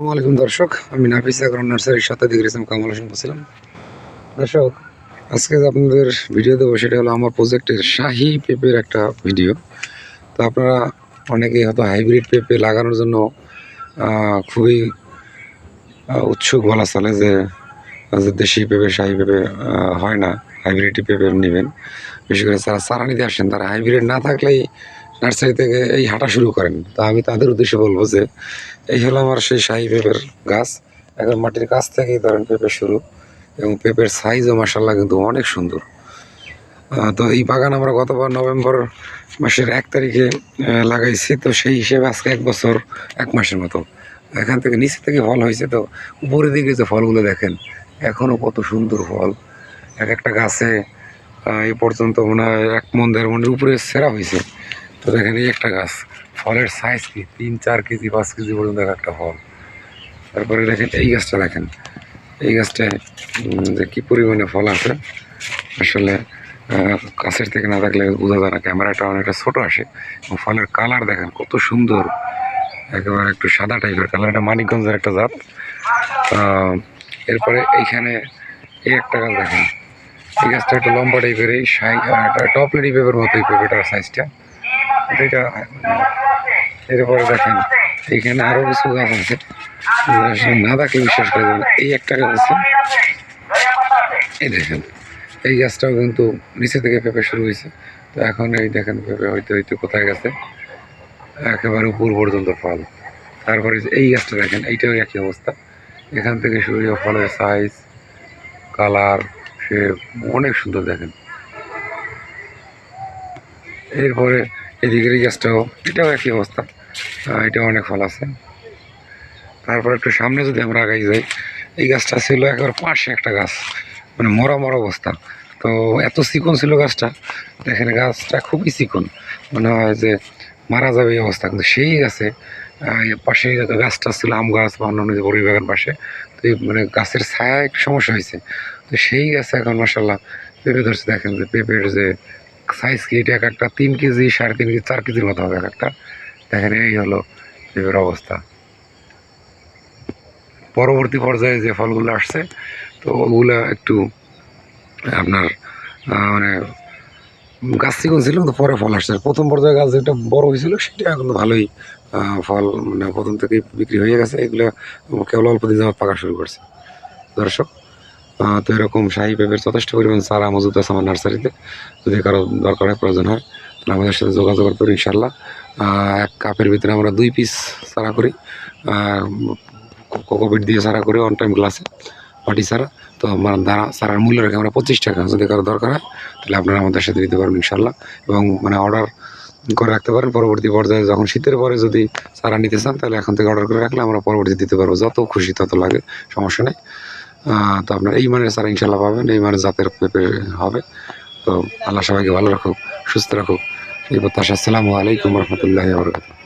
আসসালামাইকুম দর্শক, আমি নাফিস আগরন নার্সারির শতাধিক রেসম কামাল হোসেন বলছিলাম। দর্শক, আজকে যে আপনাদের ভিডিও দেবো সেটা হলো আমার প্রজেক্টের শাহি পেঁপের একটা ভিডিও। তো আপনারা অনেকেই হয়তো হাইব্রিড পেঁপে লাগানোর জন্য খুবই উৎসুক বলা চলে যে যে দেশি পেঁপে, শাহি পেঁপে হয় না, হাইব্রিড পেঁপে নেবেন। বিশেষ করে যারা চারা নিতে আসেন, তারা হাইব্রিড না থাকলেই নার্সারি থেকে এই হাঁটা শুরু করেন। তা আমি তাদের উদ্দেশ্যে বলব যে, এই হলো আমার সেই শাহি পেঁপের গাছ। এখন মাটির কাছ থেকেই ধরেন পেঁপে শুরু এবং পেঁপের সাইজও মাসাল্লাহ কিন্তু অনেক সুন্দর। তো এই বাগান আমরা গতবার নভেম্বর মাসের এক তারিখে লাগাইছি। তো সেই হিসেবে আজকে এক বছর, এক মাসের মতো। এখান থেকে নিচে থেকে ফল হয়েছে তো, উপরের দিকে যে ফলগুলো দেখেন এখনও কত সুন্দর ফল। এক একটা গাছে এই পর্যন্ত মনে হয় এক মন দেড় মনের উপরে সেরা হয়েছে। তো দেখেন এই একটা গাছ, ফলের সাইজ কি? তিন, চার কেজি, পাঁচ কেজি পর্যন্ত এক একটা ফল। তারপরে দেখেন এই গাছটা দেখেন, এই গাছটায় যে কী পরিমাণে ফল আছে, আসলে কাছের থেকে না থাকলে বোঝা যায় না, ক্যামেরাটা অনেকটা ছোট আসে, এবং ফলের কালার দেখেন কত সুন্দর, একেবারে একটু সাদা টাইপের কালার এটা মানিকগঞ্জের একটা জাত। এরপরে এইখানে এই একটা গাছ দেখেন, এই গাছটা একটু লম্বা টাইপের এই সাই একটা টপলেটি পেপের মতো এই পেঁপেটার সাইজটা এটা এরপরে দেখেন এইখানে আরও কিছু গাছ আছে। না দেখলে বিশ্বাস করে এই একটা গাছ আছে। এই দেখেন, এই গাছটাও কিন্তু নিচে থেকে পেঁপে শুরু হয়েছে। তো এখন এই দেখেন পেঁপে হইতে হইতে কোথায় গেছে? একেবারে উপর পর্যন্ত ফল। তারপরে এই গাছটা দেখেন, এইটাও একই অবস্থা। এখান থেকে শুরু হয়ে ফলের সাইজ কালার সে অনেক সুন্দর দেখেন। এরপরে এদিকের গাছটাও, এটাও একই অবস্থা। এটাও অনেক ফল আছে। তারপর একটু সামনে যদি আমরা আগাই যাই, এই গাছটা ছিল একেবারে পাশে একটা গাছ মানে মরা মরা অবস্থা। তো এত চিকন ছিল গাছটা, দেখেন গাছটা খুবই চিকন। মনে হয় যে মারা যাবে এই অবস্থা। কিন্তু সেই গাছে পাশে গাছটা ছিল, আম গাছ বা অন্যান্য যে বড়ি বাগান পাশে, তো এই মানে গাছের ছায়া একটু সমস্যা হয়েছে। তো সেই গাছে এখন মাসাল্লাহ পেঁপে ধরছে। দেখেন যে পেঁপের যে সাইজ কি এটা এক একটা, তিন কেজি, সাড়ে তিন কেজি, চার কেজির মতো হবে এক একটা। দেখেন এই হলো পেঁপের অবস্থা। পরবর্তী পর্যায়ে যে ফলগুলো আসছে, তো ওগুলা একটু, আপনার মানে গাছ চিকন ছিল, কিন্তু পরে ফল আসছে। প্রথম পর্যায়ে গাছ যেটা বড় হয়েছিল, সেটা কিন্তু ভালোই ফল মানে প্রথম থেকেই বিক্রি হয়ে গেছে। এগুলো কেবল অল্প দিন পাকা শুরু করছে। দর্শক তো এরকম শাহি পেঁপের যথেষ্ট পরিমাণ চারা মজুদ আছে আমার নার্সারিতে। যদি কারও দরকার হয়, প্রয়োজন হয়, তাহলে আমাদের সাথে যোগাযোগ পারি ইনশাল্লাহ এক কাপের ভিতরে আমরা দুই পিস চারা করি। কোকোপিট দিয়ে চারা করি অন টাইম গ্লাসে পাটি চারা। তো আমার দাঁড়া চারার মূল্য রেখে আমরা পঁচিশ টাকা, যদি কারও দরকার হয়, তাহলে আপনারা আমাদের সাথে দিতে পারবেন ইনশাল্লাহ এবং মানে অর্ডার করে রাখতে পারেন, পরবর্তী পর্যায়ে যখন শীতের পরে যদি চারা নিতে চান, তাহলে এখন থেকে অর্ডার করে রাখলে আমরা পরবর্তী দিতে পারব। যত খুশি তত লাগে, সমস্যা নেই। তো আপনার এই মানের চারা ইনশাল্লাহ পাবেন এই মানের জাতের পেপে হবে। তো আল্লাহ সবাইকে ভালো রাখুক, সুস্থ রাখুক। এই প্রত্যাশা, আসসালামু আলাইকুম রহমতুল্লাহ বরকাত